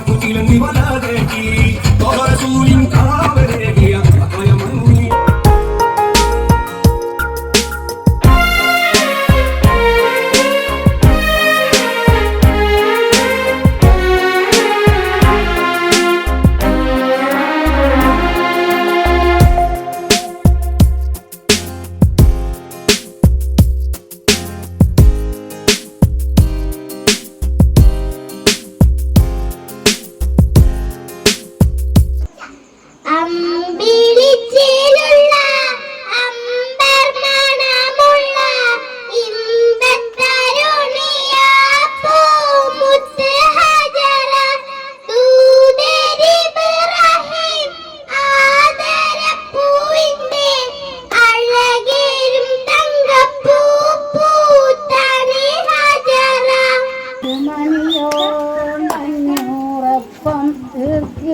കുട്ടിയിലും നിവലകേട്ടി തോറ സൂര്യം കാ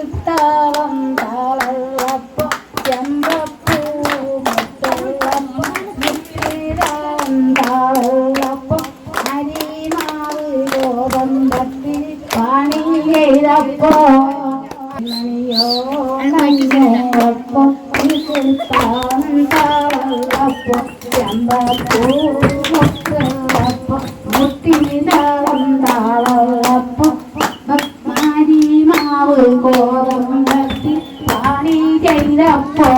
திருத்தாளம் தாளப்பா செம்பப்பூ முத்தள்ளப்பா முத்திரம் தாளப்பா அரிமாறு கோபம் பத்தி பாணி எழப்போ പാടി ചെയ്തപ്പോ